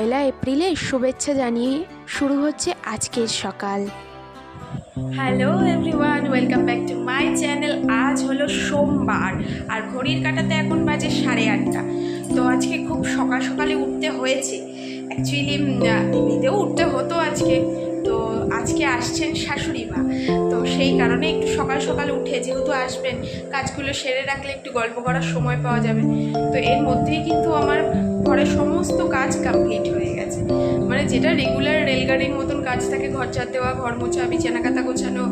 পয়লা এপ্রিলে শুভেচ্ছা জানিয়ে শুরু হচ্ছে আজকের সকাল। Hello everyone welcome back to my channel আজ হলো সোমবার, আর ঘড়ির কাটাতে এখন বাজে সাড়ে আটটা। তো আজকে খুব সকাল সকালে উঠতে হয়েছে। অ্যাকচুয়ালি এমনিতেও উঠতে হতো আজকে। তো আজকে আসছেন শাশুড়ি মা। তো সেই কারণে একটু সকাল সকাল উঠে যেহেতু আসবেন, কাজগুলো সেরে রাখলে একটু গল্প করার সময় পাওয়া যাবে। তো এর মধ্যেই কিন্তু আমার ঘরের সমস্ত কাজ কমপ্লিট হয়ে গেছে। মানে যেটা রেগুলার রেলগাড়ির মতন কাজ থাকে, ঘর ঝাড় দেওয়া, ঘর মোছা বিছানা কাতা গোছানো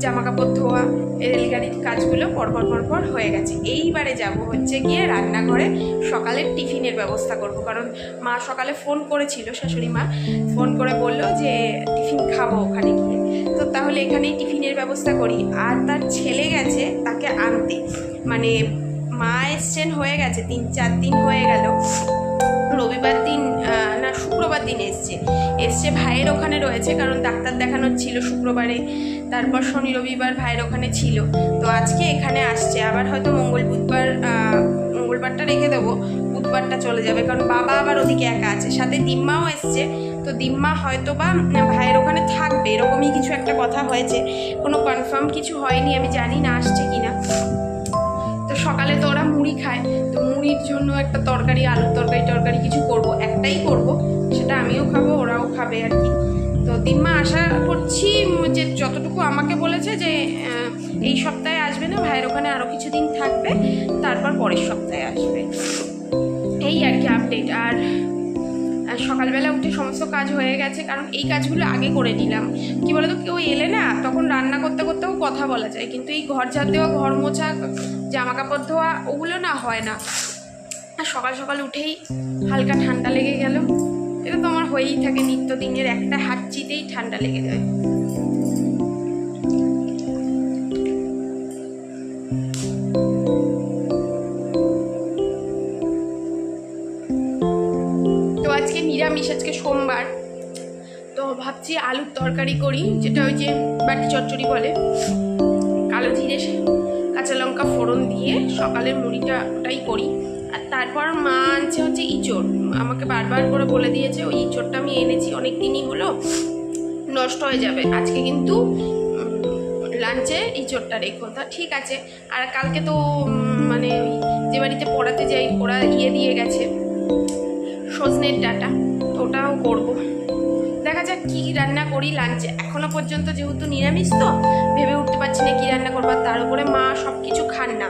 জামা কাপড় ধোয়া, এই রেলগাড়ির কাজগুলো পরপর পরপর হয়ে গেছে। এইবারে যাব হচ্ছে গিয়ে রান্নাঘরে সকালের টিফিনের ব্যবস্থা করব। কারণ মা সকালে ফোন করেছিল, শাশুড়ি মা ফোন করে বলল যে, টিফিন খাব ওখানে গিয়ে। তো তাহলে এখানেই টিফিনের ব্যবস্থা করি। আর তার ছেলে গেছে তাকে আনতে। মানে মা এসছেন হয়ে গেছে, তিন, চার দিন হয়ে গেল। রবিবার দিন এসছে। এসছে ভাইয়ের ওখানে রয়েছে, কারণ ডাক্তার দেখানোর ছিল শুক্রবারে, তারপর শনি, রবিবার ভাইয়ের ওখানে ছিল। তো আজকে এখানে আসছে। আবার হয়তো মঙ্গল বুধবার মঙ্গলবারটা রেখে দেবো, বুধবারটা চলে যাবে, কারণ বাবা আবার ওদিকে একা আছে। সাথে দিম্মাও এসছে। তো দিম্মা হয়তো বা ভাইয়ের ওখানে থাকবে। এরকমই কিছু একটা কথা হয়েছে। কোনো কনফার্ম কিছু হয়নি, আমি জানি না আসছে কিনা। তো সকালে তো ওরা মুড়ি খায়। তো মুড়ির জন্য একটা তরকারি, আলুর তরকারি টরকারি কিছু করব। একটাই করব। সেটা আমিও খাব, ওরাও খাবে আর কি। তো দিম্মা আশা করছি যে যতটুকু আমাকে বলেছে যে এই সপ্তাহে আসবে না, ভাইয়ের ওখানে আরও কিছুদিন থাকবে, তারপর পরের সপ্তাহে আসবে। এই আর কি আপডেট আর সকালবেলা উঠে সমস্ত কাজ হয়ে গেছে, কারণ এই কাজগুলো আগে করে নিলাম। কি বলতো, কেউ এলে না, তখন রান্না করতে করতেও কথা বলা যায়, কিন্তু এই ঘর ঝাড় দেওয়া, ঘর মোছা জামা কাপড় ধোয়া, ওগুলো না হয় না। আর সকাল সকাল উঠেই হালকা ঠান্ডা লেগে গেল। হয়েই থাকে, নিত্যদিনের একটা হাঁচিতেই ঠান্ডা লেগে যায়। তো আজকে নিরামিষ, আজকে সোমবার। তো ভাবছি আলুর তরকারি করি, যেটা ওই যে বাটি চচ্চড়ি বলে। কালো জিরে, কাঁচা লঙ্কা ফোড়ন দিয়ে সকালের মুড়িটা ওটাই করি। তারপর মা আনছে হচ্ছে ইঁচড়। আমাকে বারবার করে বলে দিয়েছে, ওই ইঁচড়টা আমি এনেছি, অনেক দিনই হলো, নষ্ট হয়ে যাবে। আজকে কিন্তু লাঞ্চে ইঁচড়টা রেখো। তা ঠিক আছে। আর কালকে তো মানে যে বাড়িতে পড়াতে যাই, ওরা ইয়ে দিয়ে গেছে, সজনের ডাটা, ওটাও করব। কী রান্না করি লাঞ্চে? এখনও পর্যন্ত যেহেতু নিরামিষ তো, ভেবে উঠতে পারছি না কী রান্না করব। তার উপরে মা সব কিছু খান না।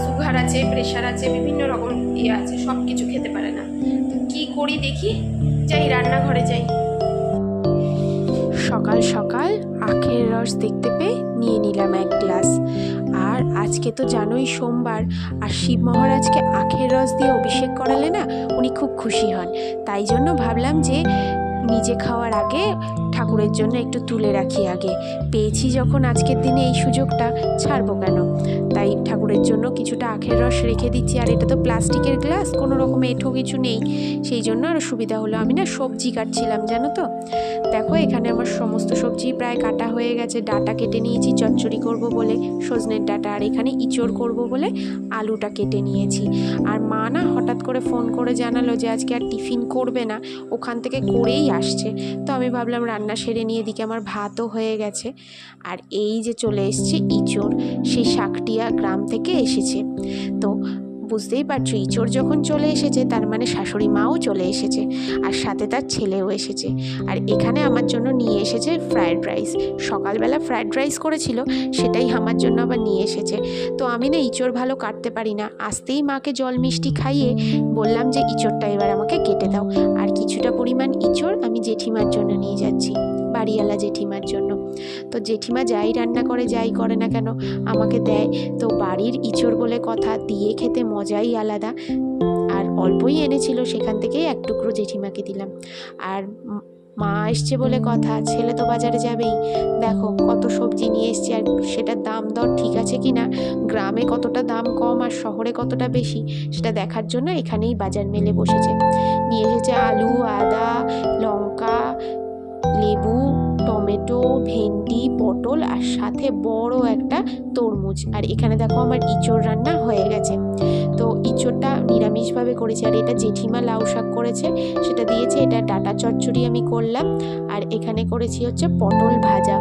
সুগার আছে প্রেশার আছে, বিভিন্ন রকম ইয়ে আছে সব কিছু খেতে পারে না। তো কী করি দেখি, যাই রান্নাঘরে যাই। সকাল সকাল আখের রস দেখতে পেয়ে নিয়ে নিলাম এক গ্লাস। আর আজকে তো জানোই সোমবার, আর শিব মহারাজকে আখের রস দিয়ে অভিষেক করালে না উনি খুব খুশি হন। তাই জন্য ভাবলাম যে নিজে খাওয়ার আগে ঠাকুরের জন্য একটু তুলে রাখি আগে। পেয়েছি যখন আজকের দিনে এই সুযোগটা, ছাড়বো কেন? তাই ঠাকুরের জন্য কিছুটা আখের রস রেখে দিচ্ছি। আর এটা তো প্লাস্টিকের গ্লাস, কোনো রকম এঠো কিছু নেই। সেই জন্য আরও সুবিধা হলো। আমি না সবজি কাটছিলাম, জানো তো? দেখো, এখানে আমার সমস্ত সবজি প্রায় কাটা হয়ে গেছে। ডাটা কেটে নিয়েছি, চচ্চড়ি করব বলে, সজনের ডাটা, আর এখানে ইঁচড় করব বলে আলুটা কেটে নিয়েছি। আর মা না হঠাৎ করে ফোন করে জানালো যে আজকে আর টিফিন করবে না, ওখান থেকে করেই আসছে। তো আমি ভাবলাম রান্না সেরে নিয়ে এদিকে আমার ভাতও হয়ে গেছে। আর এই যে চলে এসছে ইঁচড়, সেই শাকটিয়া গ্রাম থেকে এসেছে। তো বুঝতেই পারছ ইঁচড় যখন চলে এসেছে, তার মানে শাশুড়ি মাও চলে এসেছে, আর সাথে তার ছেলেও এসেছে। আর এখানে আমার জন্য নিয়ে এসেছে ফ্রায়েড রাইস সকালবেলা ফ্রায়েড রাইস করেছিল, সেটাই আমার জন্য আবার নিয়ে এসেছে। তো আমি না ইঁচড় ভালো কাটতে পারি না। আসতেই মাকে জল মিষ্টি খাইয়ে বললাম যে ইঁচড়টা এবার আমাকে কেটে দাও। আর কিছুটা পরিমাণ ইঁচড় আমি জেঠিমার জন্য নিয়ে যাচ্ছি। বাড়িওয়ালা জেঠিমার জন্য। তো জেঠিমা যাই রান্না করে, যাই করে না কেন, আমাকে দেয়। তো বাড়ির ইঁচড় বলে কথা, দিয়ে খেতে মজাই আলাদা। আর অল্পই এনেছিল, সেখান থেকেই এক টুকরো জেঠিমাকে দিলাম। আর মা এসছে বলে কথা, ছেলে তো বাজারে যাবেই। দেখো, কত সবজি নিয়ে এসছে, আর সেটার দাম দর ঠিক আছে কি না গ্রামে কতটা দাম কম, আর শহরে কতটা বেশি? সেটা দেখার জন্য এখানেই বাজার মেলে বসেছে। নিয়ে এসেছে আলু, আদা, লঙ্কা লেবু, টমেটো, ভেন্ডি, পটল আর সাথে বড় একটা তরমুজ। আর এখানে দেখো আমার ইঁচড় রান্না হয়ে গেছে। তো ইঁচড়টা নিরামিষভাবে করেছি আর এটা জেঠিমা লাউ শাক করেছে। সেটা দিয়েছে, এটা ডাটা চচ্চড়ি আমি করলাম। আর এখানে করেছি হচ্ছে পটল ভাজা।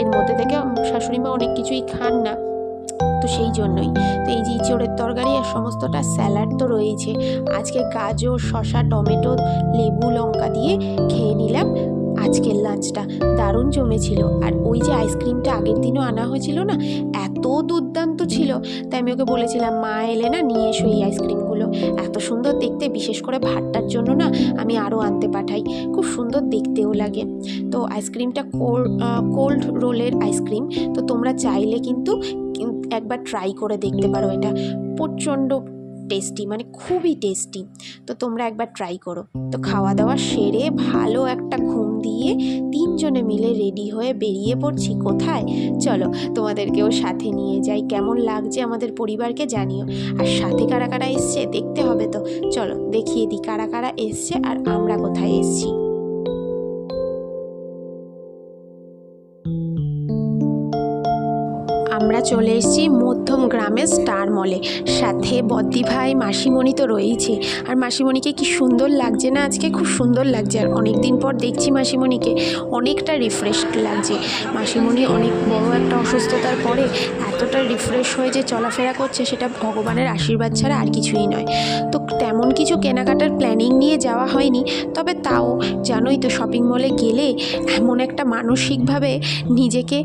এর মধ্যে থেকে শাশুড়ি মা অনেক কিছুই খান না, তো সেই জন্যই। তো এই যে ইঁচড়ের তরকারি আর সমস্তটা স্যালাড তো রয়েছে আজকে গাজর, শসা, টমেটো, লেবু, লঙ্কা দিয়ে খেয়ে নিলাম। আজকের লাঞ্চটা দারুণ জমেছিল। আর ওই যে আইসক্রিমটা আগের দিনও আনা হয়েছিল না, এত দুর্দান্ত ছিল। তাই আমি ওকে বলেছিলাম, মা এলে না নিয়ে এসো এই আইসক্রিমগুলো এত সুন্দর দেখতে, বিশেষ করে ভাতটার জন্য না আমি আরও আনতে পাঠাই। খুব সুন্দর দেখতেও লাগে। তো আইসক্রিমটা কোল্ড রোলের আইসক্রিম তো তোমরা চাইলে কিন্তু একবার ট্রাই করে দেখতে পারো এটা। প্রচণ্ড টেস্টি মানে খুবই টেস্টি তো তোমরা একবার ট্রাই করো। তো খাওয়া দাওয়া সেরে ভালো একটা দিয়ে তিনজনে মিলে রেডি হয়ে বেরিয়ে পড়ছি কোথায়? চলো, তোমাদেরকেও সাথে নিয়ে যাই। কেমন লাগছে আমাদের পরিবারকে জানিও। আর সাথে কারা কারা এসছে দেখতে হবে তো। চলো, দেখিয়ে দিই কারা কারা এসছে আর আমরা কোথায় এসছি। আমরা চলে এসেছি মধ্যম গ্রামের স্টার মলে। সাথে বদ্দি ভাই, মাসিমণি তো রয়েইছে। আর মাসিমণিকে কি সুন্দর লাগছে না? আজকে খুব সুন্দর লাগছে। আর অনেক দিন পর দেখছি মাসিমণিকে। অনেকটা রিফ্রেশড লাগছে। মাসিমণি অনেক বড় একটা অসুস্থতার পরে এতটা রিফ্রেশ হয়ে যে চলাফেরা করছে, সেটা ভগবানের আশীর্বাদ ছাড়া আর কিছুই নয়। তো তেমন কিছু কেনাকাটার প্ল্যানিং নিয়ে যাওয়া হয়নি। তবে তাও, জানোই তো শপিং মলে গেলে এমন একটা মানসিকভাবে নিজেকে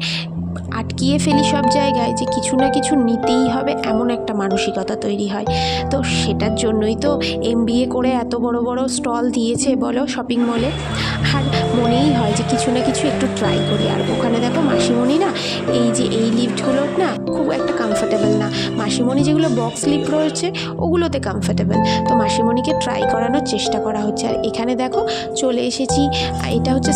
আটকিয়ে ফেলি সব জায়গায় যে কিছু না কিছু নিতেই হবে, এমন একটা মানসিকতা তৈরি হয়। তো সেটার জন্যই তো এম করে এত বড় বড় স্টল দিয়েছে বলো শপিং মলে। আর মনেই হয় যে কিছু না কিছু একটু ট্রাই করি। আর ওখানে দেখো মাসিমণি না, এই যে এই লিফটগুলোর না খুব একটা কমফোর্টেবল না। মাসিমণি যেগুলো বক্স লিফট রয়েছে, ওগুলোতে কমফোর্টেবল তো মাসিমণিকে ট্রাই করানোর চেষ্টা করা হচ্ছে। আর এখানে দেখো চলে এসেছি এটা হচ্ছে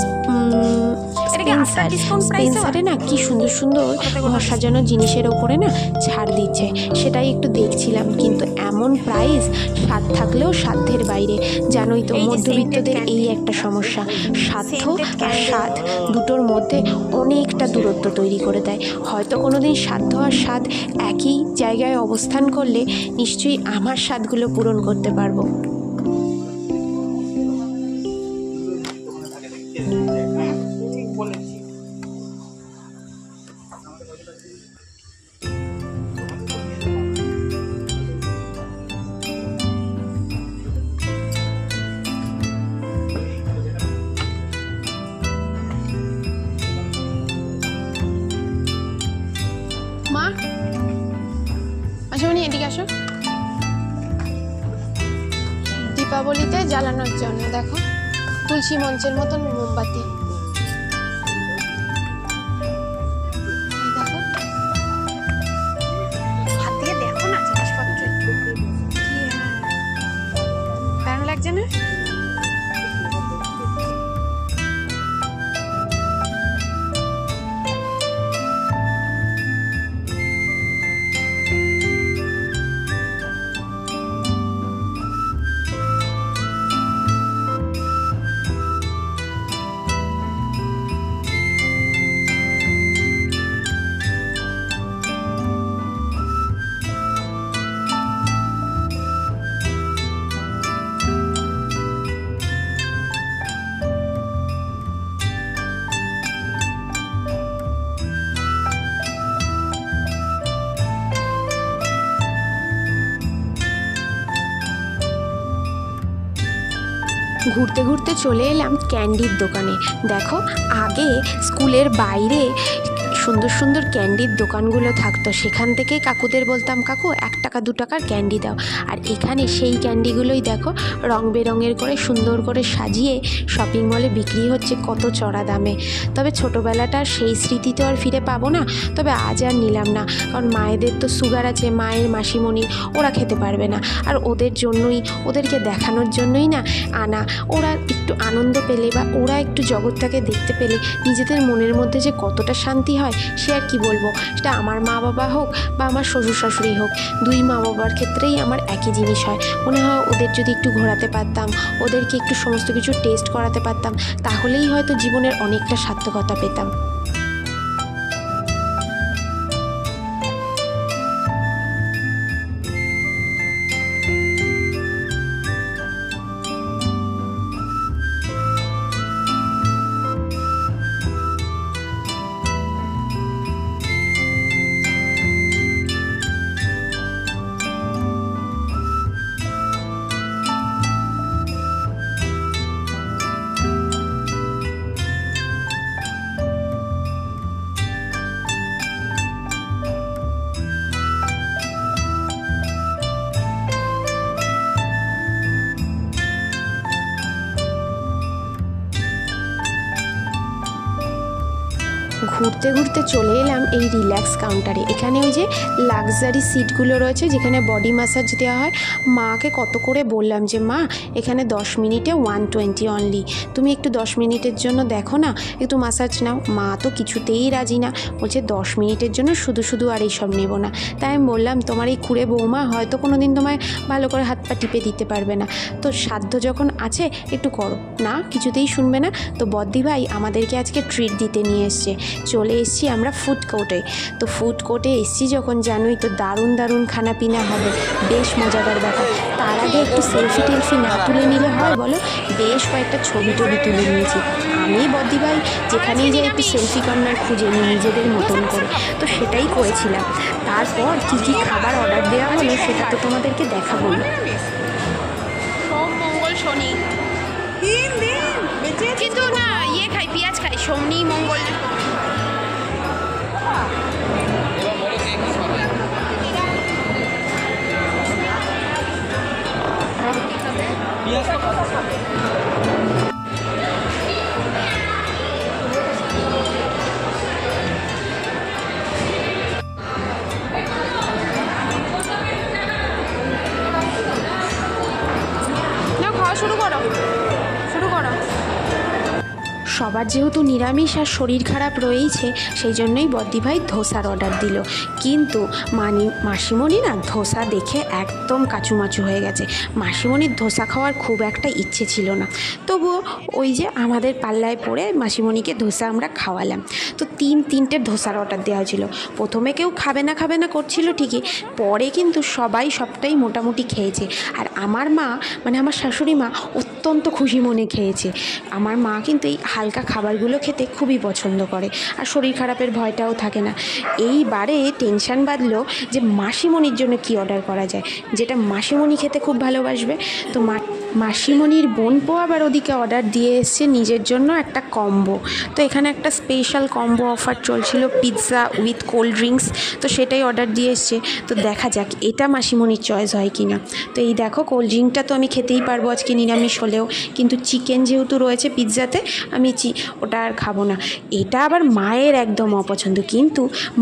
স্পেন্সার? স্পেন্সারে না কি সুন্দর সুন্দর ঘর সাজানো জিনিসের ওপরে না ছাড় দিচ্ছে। সেটাই একটু দেখছিলাম কিন্তু এমন প্রাইস স্বাদ থাকলেও সাধ্যের বাইরে। জানোই তো মধ্যবিত্তদের এই একটা সমস্যা। সাধ্য আর স্বাদ দুটোর মধ্যে অনেকটা দূরত্ব তৈরি করে দেয়। হয়তো কোনো দিন সাধ্য আর স্বাদ একই জায়গায় অবস্থান করলে নিশ্চয়ই আমার স্বাদগুলো পূরণ করতে পারব। জ্বালানোর জন্য দেখো। তুলসী মঞ্চের মতন মোমবাতি। ঘুরতে ঘুরতে চলে এলাম ক্যান্ডির দোকানে। দেখো আগে স্কুলের বাইরে সুন্দর সুন্দর ক্যান্ডির দোকানগুলো থাকতো। সেখান থেকে কাকুদের বলতাম, কাকু, এক টাকা, দু টাকার ক্যান্ডি দাও। আর এখানে সেই ক্যান্ডিগুলোই দেখো, রং বেরঙের করে সুন্দর করে সাজিয়ে শপিং মলে বিক্রি হচ্ছে কত চড়া দামে। তবে ছোটোবেলাটার সেই স্মৃতি তো আর ফিরে পাবো না। তবে আজ আর নিলাম না, কারণ মায়েদের তো সুগার আছে, মায়ের মাসিমণি, ওরা খেতে পারবে না। আর ওদের জন্যই, ওদেরকে দেখানোর জন্যই না আনা, ওরা একটু আনন্দ পেলে বা ওরা একটু জগৎটাকে দেখতে পেলে, নিজেদের মনের মধ্যে যে কতটা শান্তি হয় সে আর কি বলব? সেটা আমার মা বাবা হোক বা আমার শ্বশুর শাশুড়ি হোক, দুই মা বাবার ক্ষেত্রেই আমার একই জিনিস হয়। মনে হয় ওদের যদি একটু ঘোরাতে পারতাম, ওদেরকে একটু সমস্ত কিছু টেস্ট করাতে পারতাম, তাহলেই হয়তো জীবনের অনেকটা সার্থকতা পেতাম। ঘুরতে ঘুরতে চলে এলাম এই রিল্যাক্স কাউন্টারে এখানে ওই যে লাক্সারি সিটগুলো রয়েছে, যেখানে বডি ম্যাসাজ দেওয়া হয়। মাকে কত করে বললাম যে, মা, এখানে দশ মিনিটে ওয়ান টোয়েন্টি অনলি তুমি একটু দশ মিনিটের জন্য দেখো না, একটু মাসাজ নাও। মা তো কিছুতেই রাজি না। বলছে, দশ মিনিটের জন্য শুধু শুধু আর এইসব নেব না। তাই আমি বললাম, তোমার এই খুঁড়ে বৌমা হয়তো কোনো দিন তোমায় ভালো করে হাত পা টিপে দিতে পারবে না। তো সাধ্য যখন আছে, একটু করো। না, কিছুতেই শুনবে না। তো বদ্দি ভাই, আমাদেরকে আজকে ট্রিট দিতে নিয়ে এসছে। চলে এসছি আমরা ফুড কোর্টে তো ফুড কোর্টে এসছি যখন জানোই তো দারুণ দারুণ খানা পিনা হবে বেশ মজাদার ব্যাপার। তার আগে একটু সেলফি টেলফি না তুলে নিলে হয় বলো? বেশ কয়েকটা ছবি টবি তুলে নিয়েছি। আমি বদ্দি ভাই যেখানেই যাই একটু সেলফি কর্নার খুঁজে নিই নিজেদের মতন করে। তো সেটাই করেছিলাম। তারপর কী কী খাবার অর্ডার দেওয়া হলো সেটা তো তোমাদেরকে দেখাবো। সোম মঙ্গল শনি। কিন্তু না ইয়ে খাই পেঁয়াজ খাই। সোমনি মঙ্গল সবার যেহেতু নিরামিষ আর শরীর খারাপ রয়েইছে, সেই জন্যই বদ্দি ভাই ধোসার অর্ডার দিল। কিন্তু মানি মাসিমণি না ধোসা দেখে একদম কাচুমাচু হয়ে গেছে। মাসিমণির ধোসা খাওয়ার খুব একটা ইচ্ছে ছিল না। তবুও ওই যে আমাদের পাল্লায় পড়ে মাসিমণিকে ধোসা আমরা খাওয়ালাম। তো তিন, তিনটে ধোসার অর্ডার দেওয়া ছিল প্রথমে কেউ খাবে না খাবে না করছিল ঠিকই। পরে কিন্তু সবাই সবটাই মোটামুটি খেয়েছে। আর আমার মা মানে আমার শাশুড়ি মা অত্যন্ত খুশি মনে খেয়েছে। আমার মা কিন্তু এই হালকা খাবারগুলো খেতে খুবই পছন্দ করে। আর শরীর খারাপের ভয়টাও থাকে না। এইবারে টেনশান বাঁধলো যে মাসিমণির জন্য কি অর্ডার করা যায়? যেটা মাসিমণি খেতে খুব ভালোবাসবে। তো মা মাসিমণির বোন পো আবার ওদিকে অর্ডার দিয়ে এসছে নিজের জন্য একটা কম্বো তো এখানে একটা স্পেশাল কম্বো অফার চলছিল পিৎজা উইথ কোল্ড ড্রিঙ্কস তো সেটাই অর্ডার দিয়ে এসছে। তো দেখা যাক এটা মাসিমণির চয়েস হয় কি না তো এই দেখো কোল্ড ড্রিঙ্কটা তো আমি খেতেই পারব আজকে নিরামিষ হলেও। কিন্তু চিকেন যেহেতু রয়েছে পিৎজাতে আমি চি ওটা আর খাব না। এটা আবার মায়ের একদম অপছন্দ। কিন্তু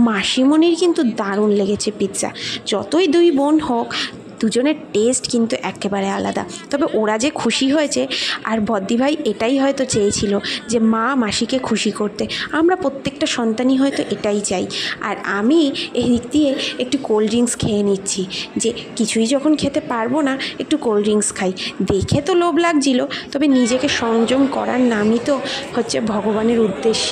মাসিমণির কিন্তু দারুণ লেগেছে পিৎজা যতই দুই বোন হোক দুজনের টেস্ট কিন্তু একেবারে আলাদা। তবে ওরা যে খুশি হয়েছে, আর বদ্দি ভাই এটাই হয়তো চেয়েছিল যে মা মাসিকে খুশি করতে। আমরা প্রত্যেকটা সন্তানই হয়তো এটাই চাই। আর আমি এই দিক দিয়ে একটু কোল্ড ড্রিঙ্কস খেয়ে নিচ্ছি, যে কিছুই যখন খেতে পারব না, একটু কোল্ড ড্রিঙ্কস খাই। দেখে তো লোভ লাগছিল, তবে নিজেকে সংযম করার নামই তো হচ্ছে ভগবানের উদ্দেশ্য।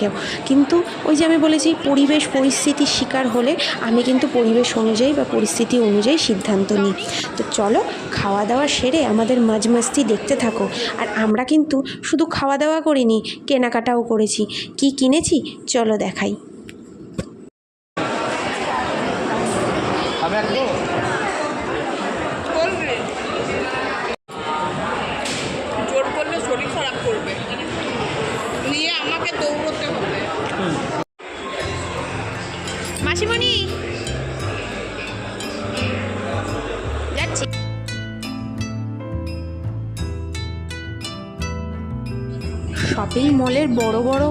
কিন্তু ওই যে আমি বলেছি পরিবেশ পরিস্থিতির শিকার হলে আমি কিন্তু পরিবেশ অনুযায়ী বা পরিস্থিতি অনুযায়ী সিদ্ধান্ত নিই। তো চলো খাওয়া দাওয়া সেরে আমাদের মাঝমাস্তি দেখতে থাকো। আর আমরা কিন্তু শুধু খাওয়া দাওয়া করিনি কেনাকাটাও করেছি। কি কিনেছি? চলো দেখাই। করবে। শপিং মলের বড় বড়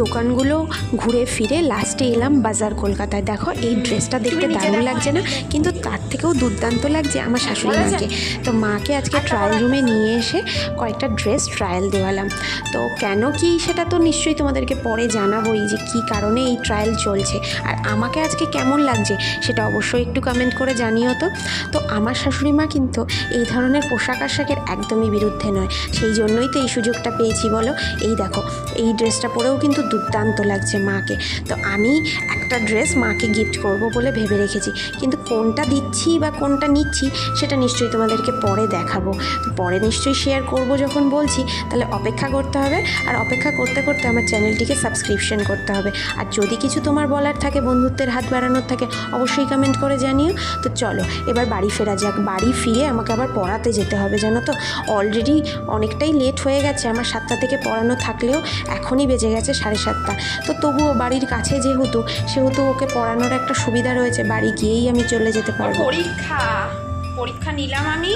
দোকানগুলো ঘুরে ফিরে লাস্টে এলাম বাজার কলকাতায়। দেখো এই ড্রেসটা দেখতে দারুণ লাগছে না? কিন্তু তার থেকেও দুর্দান্ত লাগছে আমার শাশুড়ি মাকে। তো মাকে আজকে ট্রায়াল রুমে নিয়ে এসে কয়েকটা ড্রেস ট্রায়াল দেওয়ালাম। তো কেন কি সেটা তো নিশ্চয়ই তোমাদেরকে পরে জানাবোই যে কি কারণে এই ট্রায়াল চলছে। আর আমাকে আজকে কেমন লাগছে সেটা অবশ্যই একটু কমেন্ট করে জানিও তো। তো আমার শাশুড়ি মা কিন্তু এই ধরনের পোশাক আশাকের একদমই বিরুদ্ধে নয়। সেই জন্যই তো এই সুযোগটা পেয়েছি বলো। এই দেখো, এই ড্রেসটা পরেও কিন্তু দুর্দান্ত লাগছে মাকে। তো আমি একটা ড্রেস মাকে গিফট করব বলে ভেবে রেখেছি। কিন্তু কোনটা দিচ্ছি বা কোনটা নিচ্ছি, সেটা নিশ্চয়ই তোমাদেরকে পরে দেখাবো। পরে নিশ্চয়ই শেয়ার করব যখন বলছি, তাহলে অপেক্ষা করতে হবে। আর অপেক্ষা করতে করতে আমার চ্যানেলটিকে সাবস্ক্রিপশন করতে হবে। আর যদি কিছু তোমার বলার থাকে, বন্ধুত্বের হাত বাড়ানোর থাকে, অবশ্যই কমেন্ট করে জানিও। তো চলো, এবার বাড়ি ফেরা যাক। বাড়ি ফিরে আমাকে আবার পড়াতে যেতে হবে, জানো তো? অলরেডি অনেকটাই লেট হয়ে গেছে। আমার সাতটা থেকে পড়ানো থাকলেও এখনই বেজে গেছে সাড়ে সাতটা। তো তবুও বাড়ির কাছে যেহেতু সেহেতু ওকে পড়ানোর একটা সুবিধা রয়েছে বাড়ি গিয়েই আমি চলে যেতে পারব। পরীক্ষা পরীক্ষা নিলাম আমি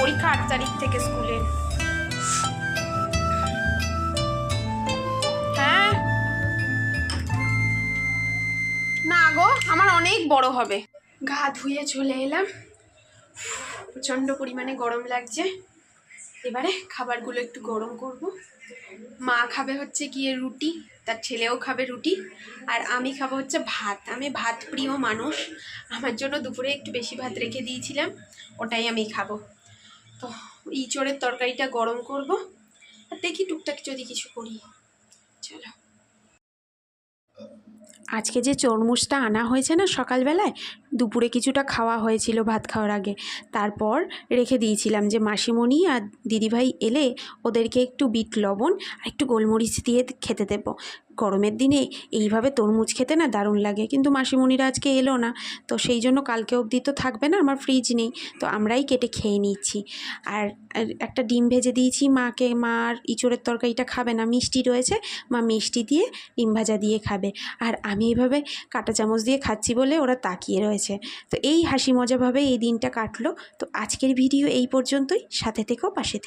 পরীক্ষা আট তারিখ থেকে স্কুলে। হ্যাঁ? অনেক বড় হবে। গা ধুয়ে চলে এলাম। প্রচণ্ড পরিমাণে গরম লাগছে। এবারে খাবারগুলো একটু গরম করব। মা খাবে হচ্ছে গিয়ে রুটি, তার ছেলেও খাবে রুটি, আর আমি খাব হচ্ছে ভাত। আমি ভাত প্রিয় মানুষ। আমার জন্য দুপুরে একটু বেশি ভাত রেখে দিয়েছিলাম, ওটাই আমি খাব। তো ইঁচড়ের তরকারিটা গরম করব, আর দেখি টুকটাক যদি কিছু করি। চলো। আজকে যে চরমুজটা আনা হয়েছে না সকালবেলায় দুপুরে কিছুটা খাওয়া হয়েছিল, ভাত খাওয়ার আগে। তারপর রেখে দিয়েছিলাম যে মাসিমণি আর দিদিভাই এলে ওদেরকে একটু বিট লবণ আর একটু গোলমরিচ দিয়ে খেতে দেবো। গরমের দিনে এইভাবে তরমুজ খেতে না দারুণ লাগে, কিন্তু মাসিমণিরা আজকে এলো না। তো সেই জন্য কালকে অবধি তো থাকবে না, আমার ফ্রিজ নেই। তো আমরাই কেটে খেয়ে নিচ্ছি। আর একটা ডিম ভেজে দিয়েছি মাকে, মা আর ইঁচড়ের তরকারিটা খাবে না, মিষ্টি রয়েছে, মা মিষ্টি দিয়ে ডিম ভাজা দিয়ে খাবে। আর আমি এইভাবে কাঁটা চামচ দিয়ে খাচ্ছি বলে ওরা তাকিয়ে রয়েছে। তো এই হাসি মজাভাবে এই দিনটা কাটলো। তো আজকের ভিডিও এই পর্যন্তই। সাথে থেকেও পাশে থেকে